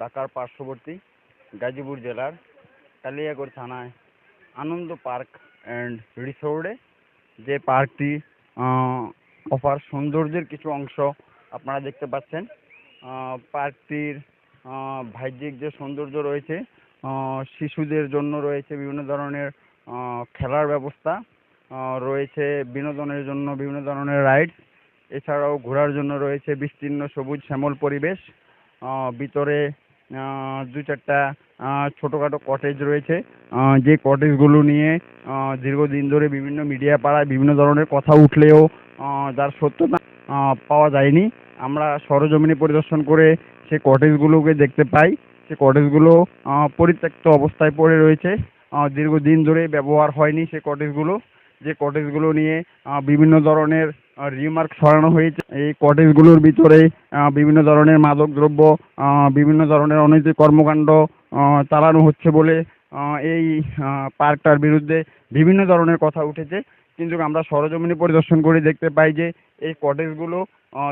ঢাকার পার্শ্ববর্তী গাজীপুর জেলার কালিয়াকৈর থানায় আনন্দ পার্ক অ্যান্ড রিসোর্টে যে পার্কটি অফার সৌন্দর্যের কিছু অংশ আপনারা দেখতে পাচ্ছেন। পার্কটির বাহ্যিক যে সৌন্দর্য রয়েছে শিশুদের জন্য রয়েছে বিভিন্ন ধরনের খেলার ব্যবস্থা রয়েছে বিনোদনের জন্য বিভিন্ন ধরনের রাইডস, এছাড়াও ঘোরার জন্য রয়েছে বিস্তীর্ণ সবুজ শ্যামল পরিবেশ। ভিতরে দু চারটা ছোটোখাটো কটেজ রয়েছে। যে কটেজগুলো নিয়ে দীর্ঘদিন ধরে বিভিন্ন মিডিয়া পাড়ায় বিভিন্ন ধরনের কথা উঠলেও যার সত্যতা পাওয়া যায়নি। আমরা সরজমিনে পরিদর্শন করে সে কটেজগুলোকে দেখতে পাই। সে কটেজগুলো পরিত্যক্ত অবস্থায় পড়ে রয়েছে। দীর্ঘদিন ধরে ব্যবহার হয়নি সে কটেজগুলো যে কটেজগুলো নিয়ে বিভিন্ন ধরনের রিমার্ক সরানো হয়েছে। এই কটেজগুলোর ভিতরে বিভিন্ন ধরনের মাদক দ্রব্য বিভিন্ন ধরনের অনৈতিক কর্মকাণ্ড চালানো হচ্ছে বলে এই পার্কটার বিরুদ্ধে বিভিন্ন ধরনের কথা উঠেছে। কিন্তু আমরা সরজমিনে পরিদর্শন করে দেখতে পাই যে এই কটেজগুলো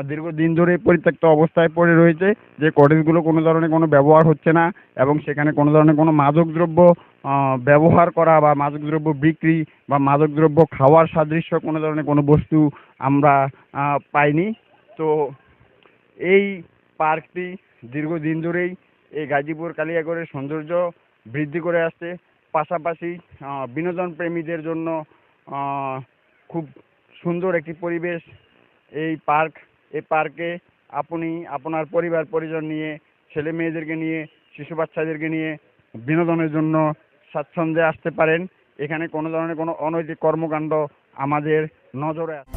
দীর্ঘদিন ধরে পরিত্যক্ত অবস্থায় পড়ে রয়েছে। যে কটেজগুলো কোনো ধরনের কোনো ব্যবহার হচ্ছে না এবং সেখানে কোনো ধরনের কোনো মাদকদ্রব্য আহ, ব্যবহার করা বা মাদকদ্রব্য বিক্রি বা মাদকদ্রব্য খাওয়ার সাদৃশ্য কোনো ধরনের কোনো বস্তু আমরা পাইনি। তো এই পার্কটি দীর্ঘদিন ধরেই এই গাজীপুর কালিয়াগড়ের সৌন্দর্য বৃদ্ধি করে আসছে। পাশাপাশি বিনোদন প্রেমীদের জন্য খুব সুন্দর একটি পরিবেশ। এই পার্ক, এই পার্কে আপনি, আপনার পরিবার, পরিজন নিয়ে, ছেলে মেয়েদেরকে নিয়ে, শিশু বাচ্চাদেরকে নিয়ে বিনোদনের জন্য স্বাচ্ছন্দ্যে আসতে পারেন। এখানে কোনো ধরনের কোনো অনৈতিক কর্মকাণ্ড আমাদের নজরে আছে